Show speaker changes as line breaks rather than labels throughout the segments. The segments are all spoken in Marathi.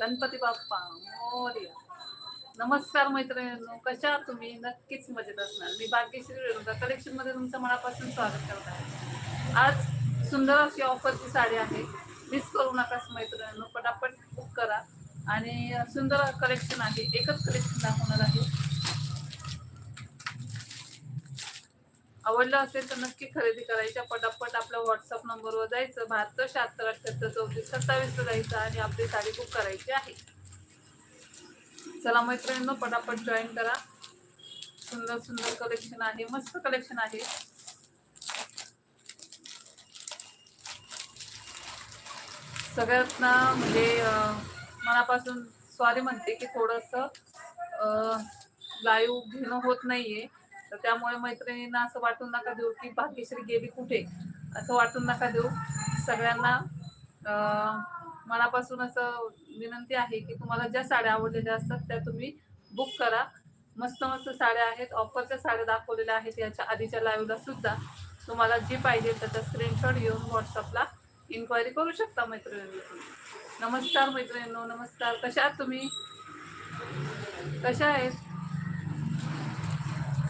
गणपती बाप्पा मोर्या. नमस्कार मैत्रिणींनो कशा आहात तुम्ही? नक्कीच मजेत असणार. मी भाग्यश्री रेणुका कलेक्शनमध्ये तुमचं मनापासून स्वागत करत आहे. आज सुंदर अशी ऑफरची साडी आहे. मिस करू नकाच मैत्रिणींनो पटापट बुक करा. आणि सुंदर कलेक्शन आहे. एकच कलेक्शन दाखवणार आहे. आवडलं असेल तर नक्की खरेदी करायच्या. पटापट आपल्या व्हॉट्सअप नंबरवर जायचं. बहात्तर शहात्तर अठ्ठ्याहत्तर चौतीस सत्तावीसला जायचं आणि आपली साडी बुक करायची आहे. चला मैत्रिणींनो पटापट जॉईन करा. सुंदर सुंदर कलेक्शन आहे. मस्त कलेक्शन आहे. सगळ्यात ना म्हणजे मनापासून सॉरी म्हणते की थोडंसं लाईव्ह घेणं होत नाहीये. तर त्यामुळे मैत्रिणींना असं वाटून नका देऊ की भाग्यश्री गेली कुठे? असं वाटून नका देऊ. सगळ्यांना मनापासून असं विनंती आहे की तुम्हाला ज्या साड्या आवडलेल्या असतात त्या तुम्ही बुक करा. मस्त मस्त साड्या आहेत. ऑफरच्या साड्या दाखवलेल्या आहेत. याच्या आधीच्या लाईव्हला सुद्धा. तुम्हाला जी पाहिजे त्याचा स्क्रीनशॉट घेऊन व्हॉट्सअपला इन्क्वायरी करू शकता मैत्रिणींनी नमस्कार मैत्रिणींनो नमस्कार. कशा आहात तुम्ही? कशा आहेत?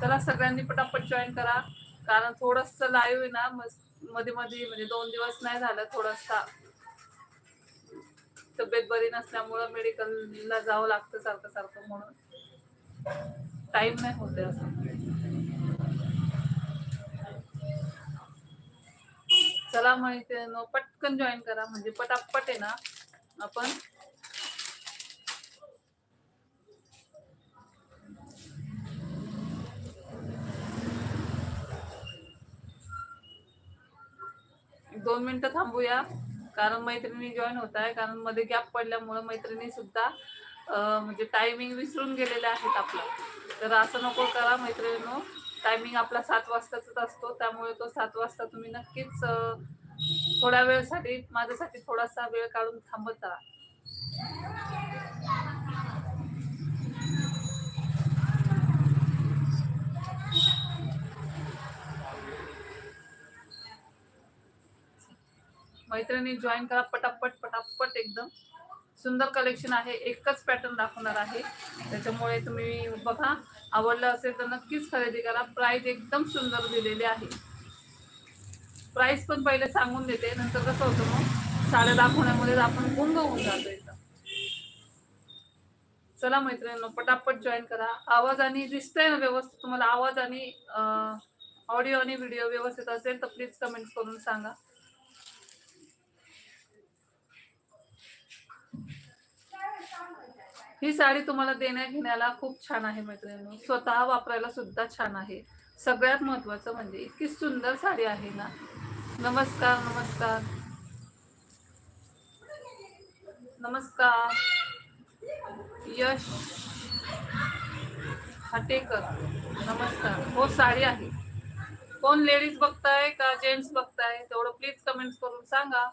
चला सगळ्यांनी पटापट जॉईन करा. कारण थोडस लाईव्ह आहे ना मध्ये मध्ये म्हणजे दोन दिवस नाही झालं थोडासा. तब्येत बरी नसल्यामुळं मेडिकलला जावं लागतं सारखं सारखं म्हणून. टाइम नाही होते असं. चला माहिती पटकन जॉईन करा. म्हणजे पटापट आहे ना आपण दोन मिनिटं थांबूया. कारण मैत्रिणी जॉईन होत आहे. कारण मध्ये गॅप पडल्यामुळं मैत्रिणी सुद्धा म्हणजे टायमिंग विसरून गेलेले आहेत आपलं. तर असं नको करा मैत्रिणीनो. टायमिंग आपला सात वाजताचाच असतो. त्यामुळे तो सात वाजता तुम्ही नक्कीच थोड्या वेळसाठी माझ्यासाठी थोडासा वेळ काढून थांबत राहा. मैत्रिणी जॉईन करा पटापट पटापट एकदम. सुंदर कलेक्शन आहे एकच पॅटर्न दाखवणार आहे. त्याच्यामुळे तुम्ही बघा आवडलं असेल तर नक्कीच खरेदी करा. प्राईज एकदम सुंदर दिलेली आहे. प्राईस पण पहिले सांगून देते नंतर कसं होतं मग? साड्या दाखवण्यामध्ये आपण गुंग होऊन जातो एकदम चला मैत्रिणींनो पटापट जॉईन करा. आवाज आणि दिसतंय ना व्यवस्थित तुम्हाला. आवाज आणि ऑडिओ आणि व्हिडिओ व्यवस्थित असेल तर प्लीज कमेंट करून सांगा. ही साडी तुम्हाला देण्या घेण्याला खूप छान आहे मैत्रिणी स्वतः वापरायला सुद्धा छान आहे. सगळ्यात महत्वाचं म्हणजे इतकी सुंदर साडी आहे ना. नमस्कार नमस्कार. नमस्कार. यश हटेकर. नमस्कार. हो साडी आहे. कोण लेडीज बघताय का जेंट्स बघताय? तेवढं प्लीज कमेंट्स करून सांगा.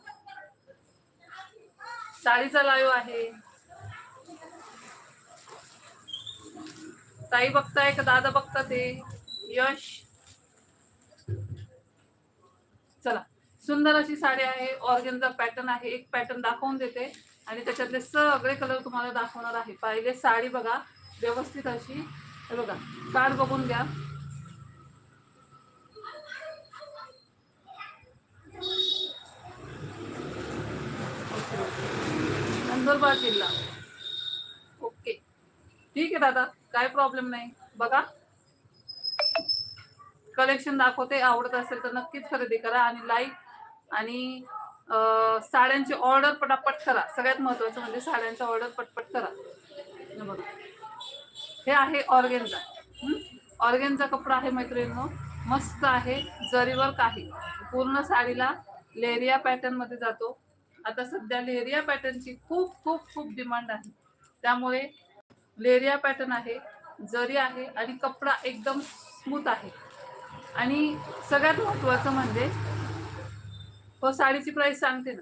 साडीचा लाईव्ह आहे. ताई बघताय का दादा बघता ते यश. चला सुंदर अशी साडी आहे. ऑर्गेनचा पॅटर्न आहे. एक पॅटर्न दाखवून देते. आणि त्याच्यातले सगळे कलर तुम्हाला दाखवणार आहे. पहिले साडी बघा. व्यवस्थित अशी. हे बघा. कार्ड बघून घ्या. नंदुरबार जिल्हा. ओके. ठीक आहे दादा. काय प्रॉब्लेम नाही. बघा. कलेक्शन दाखवते. आवडत असेल तर नक्कीच खरेदी करा आणि लाईक आणि साड्यांची ऑर्डर पटापट करा. सगळ्यात महत्वाचं म्हणजे साड्यांचा ऑर्डर पटपट करा. हे बघा. हे आहे ऑर्गेनचा ऑर्गेनचा कपडा आहे मैत्रिणींनो. मस्त आहे. जरीवर आहे पूर्ण साडीला लेरिया पॅटर्नमध्ये जातो. आता सध्या लेरिया पॅटर्नची खूप खूप खूप डिमांड आहे. त्यामुळे लेरिया पॅटर्न आहे जरी आहे आणि कपडा एकदम स्मूथ आहे. आणि सगळ्यात महत्वाचं म्हणजे हो साडीची प्राईस सांगते ना.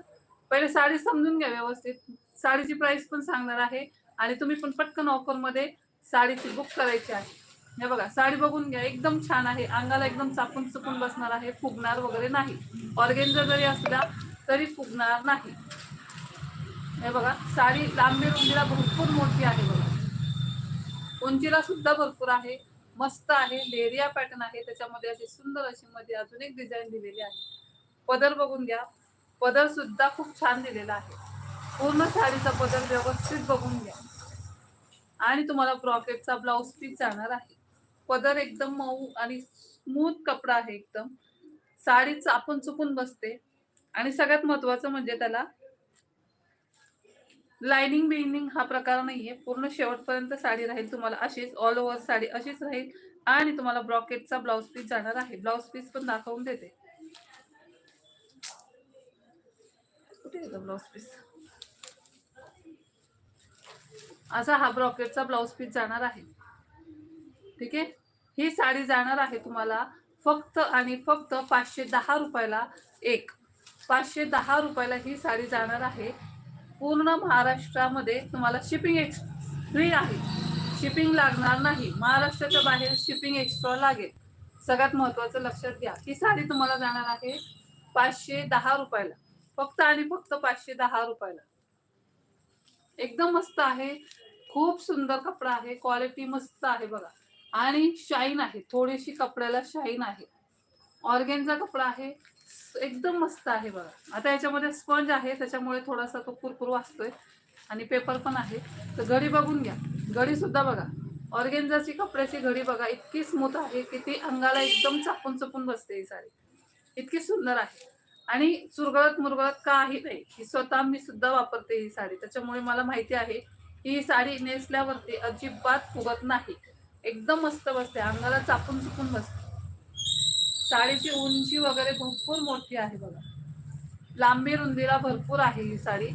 पहिले साडी समजून घ्या व्यवस्थित. साडीची प्राइस पण सांगणार आहे आणि तुम्ही पण पटकन ऑफरमध्ये साडीची बुक करायची आहे. हे बघा साडी बघून घ्या. एकदम छान आहे. अंगाला एकदम चापून चुकून बसणार आहे. फुगणार वगैरे नाही. ऑर्गेन्झा जरी असला तरी फुगणार नाही. हे बघा साडी लांबी रुंदीला भरपूर मोठी आहे बघा. उंचीला सुद्धा भरपूर आहे. मस्त आहे. लेरिया पॅटर्न आहे. त्याच्यामध्ये अशी सुंदर अशी मध्ये अजून एक डिझाईन दिलेली आहे. पदर बघून घ्या. पदर सुद्धा खूप छान दिलेला आहे. पूर्ण साडीचा पदर व्यवस्थित बघून घ्या. आणि तुम्हाला ब्रॉकेटचा ब्लाऊज पीस जाणार आहे. पदर एकदम मऊ आणि स्मूथ कपडा आहे एकदम. साडी चापून चुकून बसते. आणि सगळ्यात महत्वाचं म्हणजे त्याला लाइनिंग बिनिंग हा प्रकार नाहीये. पूर्ण शेवटपर्यंत साडी राहील तुम्हाला अशीच ऑल ओव्हर साडी अशीच राहील. आणि तुम्हाला ब्रॉकेटचा ब्लाऊज पीस जाणार आहे. ब्लाऊज पीस पण दाखवून देते. कुठे ब्लाऊज पीस असा हा ब्रॉकेटचा ब्लाऊज पीस जाणार आहे. ठीक आहे? ही साडी जाणार आहे तुम्हाला फक्त आणि फक्त पाचशे दहा रुपयाला एक. पाचशे दहा रुपयाला ही साडी जाणार आहे. पूर्ण महाराष्ट्रामध्ये तुम्हाला शिपिंग एक्स फ्री आहे. शिपिंग लागणार नाही. महाराष्ट्राच्या बाहेर शिपिंग एक्स्ट्रा लागेल. सगळ्यात महत्त्वाचं लक्षात घ्या. ही साडी तुम्हाला जाणार आहे पाचशे दहा रुपयाला. फक्त आणि फक्त पाचशे दहा रुपयाला. एकदम मस्त आहे. खूप सुंदर कपडा आहे. क्वालिटी मस्त आहे बघा. आणि शाईन आहे. थोडीशी कपड्याला शाईन आहे. ऑर्गेनचा कपडा आहे. एकदम मस्त आहे बघा. आता याच्यामध्ये स्पंज आहे त्याच्यामुळे थोडासा तो कुरकुर असतोय आणि पेपर पण आहे. तर घडी बघून घ्या. घडी सुद्धा बघा. ऑर्गेन्झाची कपड्याची घडी बघा. इतकी स्मूथ आहे की ती अंगाला एकदम चापून चपून बसते ही साडी. इतकी सुंदर आहे. आणि चुरगळत मुरगळत काही नाही. ही स्वतः मी सुद्धा वापरते ही साडी. त्याच्यामुळे मला माहिती आहे की ही साडी नेसल्यावरती अजिबात फुगत नाही. एकदम मस्त बसते. अंगाला चापून चुपून बसते. साडीची उंची वगैरे भरपूर मोठी आहे बघा. लांबी रुंदीला भरपूर आहे ही साडी.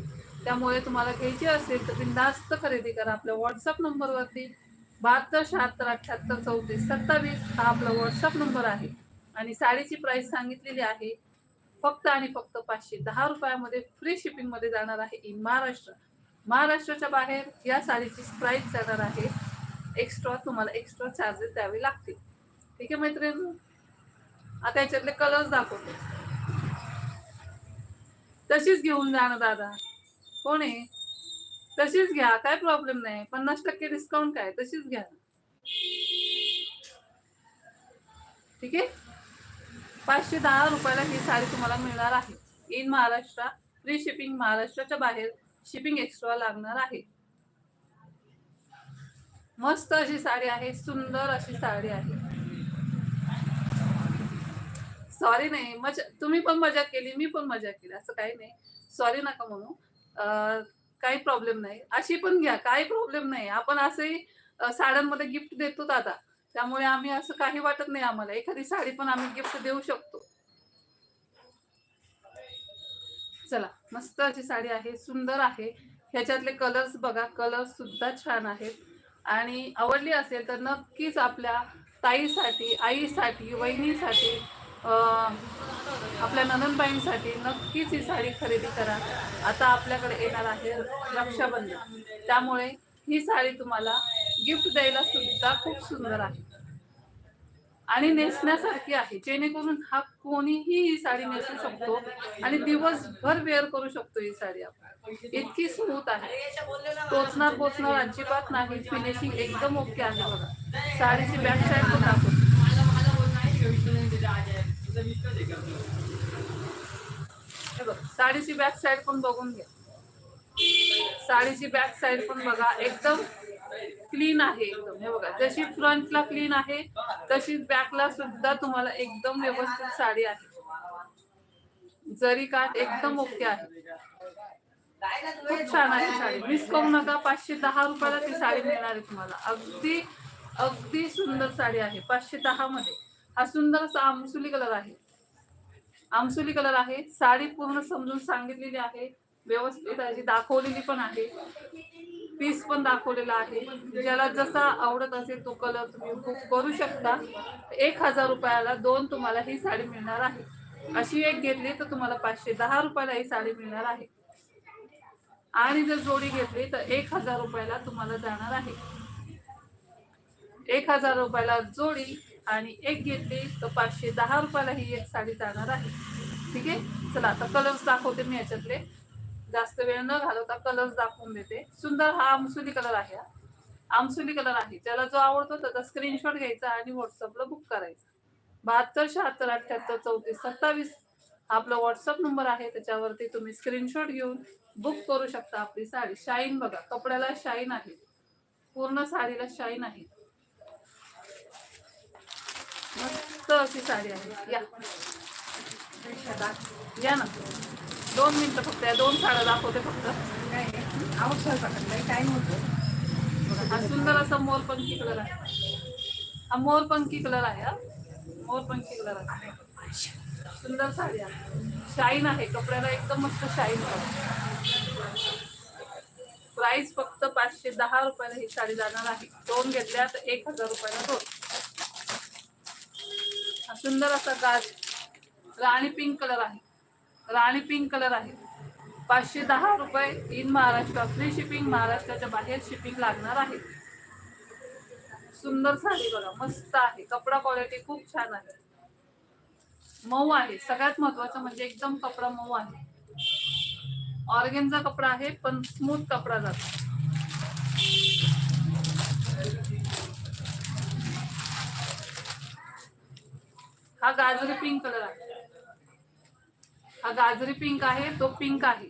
त्यामुळे तुम्हाला घ्यायची असेल तर बिंदास्त खरेदी करा. आपल्या व्हॉट्सअप नंबरवरती बहात्तर शहात्तर अठ्ठ्याहत्तर चौतीस सत्तावीस हा आपला व्हॉट्सअप नंबर आहे. आणि साडीची प्राइस सांगितलेली आहे. फक्त आणि फक्त पाचशे दहा रुपयामध्ये फ्री शिपिंगमध्ये जाणार आहे इन महाराष्ट्र. महाराष्ट्राच्या बाहेर या साडीची प्राइस जाणार आहे. एक्स्ट्रा तुम्हाला एक्स्ट्रा चार्जेस द्यावे लागतील. ठीक आहे मैत्रिणी? आता याच्यातले कलर्स दाखवतो. तशीच घेऊन जा ना दादा. कोण आहे? तशीच घ्या काय प्रॉब्लेम नाही. पन्नास टक्के डिस्काउंट काय? तशीच घ्या. ठीक आहे? पाचशे दहा रुपयाला ही साडी तुम्हाला मिळणार आहे. इन महाराष्ट्र फ्री शिपिंग महाराष्ट्राच्या बाहेर शिपिंग एक्स्ट्रा लागणार आहे. मस्त अशी साडी आहे सुंदर अशी साडी आहे. सॉरी नाही. मजा तुम्ही पण मजा केली मी पण मजा केली. असं काही नाही. सॉरी नका म्हणू. काही प्रॉब्लेम नाही. अशी पण घ्या. काही प्रॉब्लेम नाही. आपण असंही साड्यांमध्ये गिफ्ट देतो दादा त्यामुळे आम्ही असं काही वाटत नाही आम्हाला. एखादी साडी पण आम्ही गिफ्ट देऊ शकतो. चला. मस्त अशी साडी आहे. सुंदर आहे. ह्याच्यातले कलर्स बघा. कलर्स सुद्धा छान आहेत. आणि आवडली असेल तर नक्कीच आपल्या ताईसाठी आईसाठी वहिनीसाठी आपल्या ननंदबाईंसाठी नक्कीच ही साडी खरेदी करा. आता आपल्याकडे येणार आहे रक्षाबंधन. त्यामुळे ही साडी तुम्हाला गिफ्ट द्यायला सुद्धा खूप सुंदर आहे. आणि नेसण्यासारखी आहे. जेणेकरून हा कोणीही ही साडी नेसू शकतो आणि दिवसभर वेअर करू शकतो ही साडी आपण. इतकी स्मूथ आहे. टोचणार पोचणार अजिबात नाही. फिनिशिंग एकदम ओके आहे बघा. साडीची बॅक साईड पण दाखवतो. साडीची बॅक साईड पण बघून घ्या साडीची बॅक साईड पण बघा एकदम क्लीन आहे एकदम. हे बघा जशी फ्रंटला क्लीन आहे तशीच बॅकला सुद्धा तुम्हाला एकदम व्यवस्थित साडी आहे. जरी काठ एकदम ओके आहे. खूप छान आहे साडी. मिस करू नका पाचशे दहा रुपयाला ती साडी मिळणार आहे तुम्हाला. अगदी अगदी सुंदर साडी आहे पाचशे दहा मध्ये. हा सुंदर असा आमसुली कलर आहे. आमसुली कलर आहे. साडी पूर्ण समजून सांगितलेली आहे. व्यवस्थित अशी दाखवलेली पण आहे. पीस पण दाखवलेला आहे. ज्याला जसा आवडत असेल तो कलर तुम्ही बुक करू शकता. एक हजार रुपयाला दोन तुम्हाला ही साडी मिळणार आहे. अशी एक घेतली तर तुम्हाला पाचशे दहा रुपयाला ही साडी मिळणार आहे. आणि जर जोडी घेतली तर एक हजार रुपयाला तुम्हाला जाणार आहे. एक हजार रुपयाला जोडी आणि एक घेतली तर पाचशे दहा रुपयाला ही एक साडी जाणार आहे. ठीक आहे? चला आता कलर्स दाखवते मी याच्यातले. जास्त वेळ न घालवता कलर्स दाखवून देते. सुंदर हा आमसुली कलर आहे हा. आमसुली कलर आहे. ज्याला जो आवडतो त्याचा स्क्रीनशॉट घ्यायचा आणि व्हॉट्सअपला बुक करायचा. बहात्तर शहात्तर अठ्ठ्याहत्तर चौतीस सत्तावीस हा आपला व्हॉट्सअप नंबर आहे. त्याच्यावरती तुम्ही स्क्रीनशॉट घेऊन बुक करू शकता आपली साडी. शाईन बघा कपड्याला शाईन आहे. पूर्ण साडीला शाईन आहे. मस्त अशी साडी आहे. या. या ना. दोन मिनिटं फक्त या दोन साड्या दाखवते फक्त.
टाइम होतो
हा सुंदर असा मोरपंखी कलर आहे. हा मोरपंखी कलर आहे हा. मोरपंखी कलर आहे. सुंदर साडी आहे. शाईन आहे. कपड्याला एकदम मस्त शाईन प्राइस फक्त पाचशे दहा रुपयाला ही साडी जाणार आहे. दोन घेतल्या तर एक हजार रुपयाला दोन. सुंदर असा गाज. राणी पिंक कलर आहे. राणी पिंक कलर आहे. पाचशे दहा रुपये इन महाराष्ट्र फ्री शिपिंग महाराष्ट्राच्या बाहेर शिपिंग लागणार आहे. सुंदर साडी बघा मस्त आहे. कपडा क्वालिटी खूप छान आहे. मऊ आहे. सगळ्यात महत्वाचं म्हणजे एकदम कपडा मऊ आहे. ऑर्गेनचा कपडा आहे पण स्मूथ कपडा जातो. हा गाजरी पिंक कलर आहे. हा गाजरी पिंक आहे तो पिंक आहे.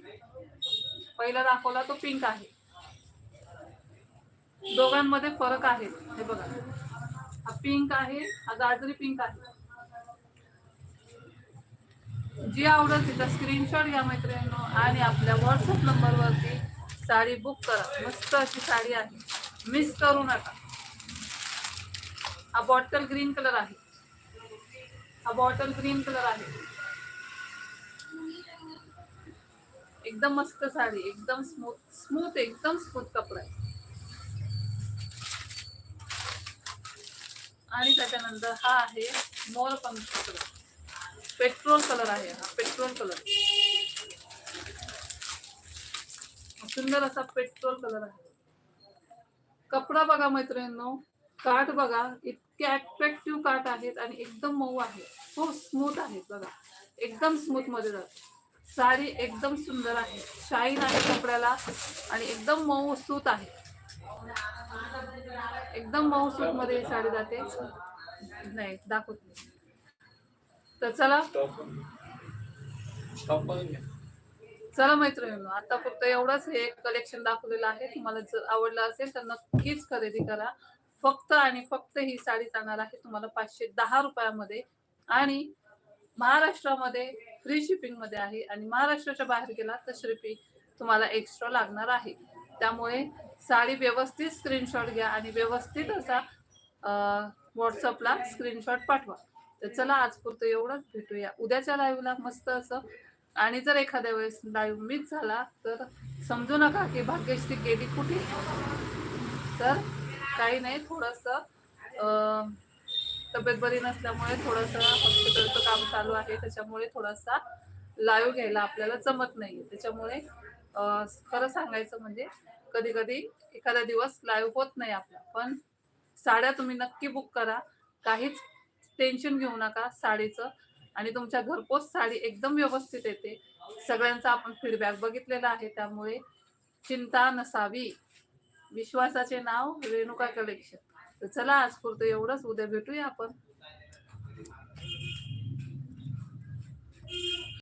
पहिला दाखवला तो पिंक आहे. दोघांमध्ये फरक आहे. हे बघा. हा पिंक आहे हा गाजरी पिंक आहे. जी आवडत तिचा स्क्रीनशॉट घ्या मैत्रिणींनो आणि आपल्या व्हॉट्सअप नंबरवरती साडी बुक करा. मस्त अशी साडी आहे. मिस करू नका. हा बॉटल ग्रीन कलर आहे. हा बॉटल ग्रीन कलर आहे. एकदम मस्त साडी एकदम स्मूथ स्मूथ एकदम स्मूथ कपडा आहे. आणि त्याच्यानंतर हा आहे मोर पंख कलर. पेट्रोल कलर आहे हा पेट्रोल कलर. सुंदर असा पेट्रोल कलर आहे. कपडा बघा मैत्रिणींनो काठ बघा इतके अट्रॅक्टिव्ह काठ आहेत आणि एकदम मऊ आहे. खूप स्मूथ आहेत बघा. एकदम स्मूथमध्ये जात साडी एकदम सुंदर आहे. शाईन आहे कपड्याला आणि एकदम मऊ सूत आहे. एकदम मऊ सूत मध्ये साडी जाते. नाही दाखवत नाही. तर चला. चला मैत्रिणींनो आता फक्त एवढंच हे कलेक्शन दाखवलेलं आहे. तुम्हाला जर आवडलं असेल तर नक्कीच खरेदी करा. फक्त आणि फक्त ही साडी जाणार आहे तुम्हाला पाचशे दहा रुपयामध्ये. आणि महाराष्ट्रामध्ये फ्री शिपिंगमध्ये आहे आणि महाराष्ट्राच्या बाहेर गेला तर शिपिंग तुम्हाला एक्स्ट्रा लागणार आहे. त्यामुळे साडी व्यवस्थित स्क्रीनशॉट घ्या आणि व्यवस्थित असा व्हॉट्सअपला स्क्रीनशॉट पाठवा. तर चला आज पुरतं एवढंच भेटूया. उद्याच्या लाईव्हला मस्त असं. आणि जर एखाद्या वेळेस लाईव्ह मिस झाला तर समजू नका की भाग्यश्री गेली कुठे? तर काही नाही थोडंसं तब्येत बरी नसल्यामुळे थोडंसं हॉस्पिटलचं काम चालू आहे. त्याच्यामुळे थोडासा लाईव्ह घ्यायला आपल्याला जमत नाही त्याच्यामुळे खरं सांगायचं म्हणजे कधी कधी एखादा दिवस लाईव्ह होत नाही आपला. पण साड्या तुम्ही नक्की बुक करा. काहीच टेन्शन घेऊ नका साडीचं. आणि तुमच्या घरपोच साडी एकदम व्यवस्थित येते. सगळ्यांचा आपण फीडबॅक बघितलेला आहे. त्यामुळे चिंता नसावी. विश्वासाचे नाव रेणुका कलेक्शन. तर चला आज पुरतं एवढंच. उद्या भेटूया आपण.